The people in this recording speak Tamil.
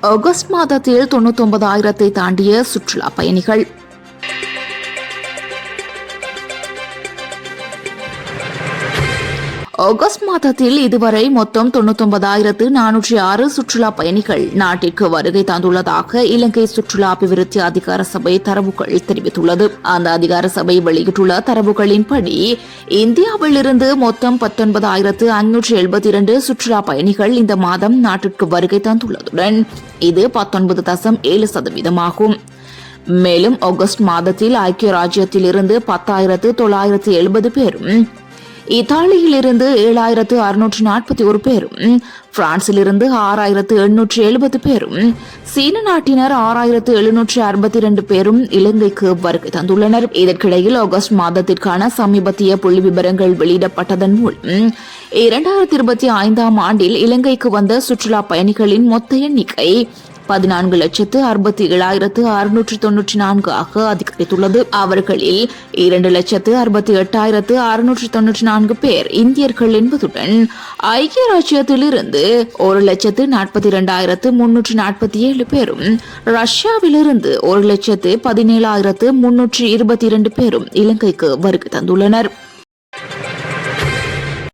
ஆகஸ்ட் மாதத்தில் தொண்ணூத்தொன்பதாயிரத்தை தாண்டிய சுற்றுலா பயணிகள். ஆகஸ்ட் மாதத்தில் இதுவரை மொத்தம் தொண்ணூத்தொன்பதாயிரத்து நானூற்றி ஆறு சுற்றுலா பயணிகள் நாட்டிற்கு வருகை தந்துள்ளதாக இலங்கை சுற்றுலா அபிவிருத்தி அதிகார சபை தரவுகள் தெரிவித்துள்ளது. அந்த அதிகார சபை வெளியிட்டுள்ள தரவுகளின்படி இந்தியாவிலிருந்து மொத்தம் பத்தொன்பதாயிரத்து ஐநூற்றி எழுபத்தி இரண்டு சுற்றுலா பயணிகள் இந்த மாதம் நாட்டிற்கு வருகை தந்துள்ளதுடன் இது பத்தொன்பது தசம் ஏழு சதவீதமாகும். மேலும் ஆகஸ்ட் மாதத்தில் ஐக்கிய ராஜ்யத்திலிருந்து பத்தாயிரத்து தொள்ளாயிரத்து எழுபது பேரும் இத்தாலியிலிருந்து ஏழாயிரத்து அறுநூற்று நாற்பத்தி ஒரு பேரும் பிரான்சிலிருந்து ஆறாயிரத்து எண்ணூற்று எழுபது பேரும் சீன நாட்டினர் ஆறாயிரத்து எழுநூற்று அறுபத்தி இரண்டு பேரும் இலங்கைக்கு வருகை தந்துள்ளனர். இதற்கிடையில் ஆகஸ்ட் மாதத்திற்கான சமீபத்திய புள்ளி விவரங்கள் வெளியிடப்பட்டதன் மூலம் இரண்டாயிரத்தி இருபத்தி ஐந்தாம் ஆண்டில் இலங்கைக்கு வந்த சுற்றுலா பயணிகளின் மொத்த எண்ணிக்கை பதினான்கு லட்சத்து அறுபத்தி ஏழாயிரத்து அறுநூற்று தொன்னூற்றி நான்கு ஆக அதிகரித்துள்ளது. அவர்களில் இரண்டு லட்சத்து அறுபத்தி எட்டாயிரத்து அறுநூற்று தொன்னூற்றி நான்கு பேர் இந்தியர்கள் என்பதுடன் ஐக்கிய ராஜ்யத்திலிருந்து ஒரு லட்சத்து நாற்பத்தி இரண்டாயிரத்து முன்னூற்று நாற்பத்தி ஏழு பேரும் ரஷ்யாவிலிருந்து ஒரு லட்சத்து பதினேழாயிரத்து முன்னூற்று இருபத்தி இரண்டு பேரும் இலங்கைக்கு வருகை தந்துள்ளனர்.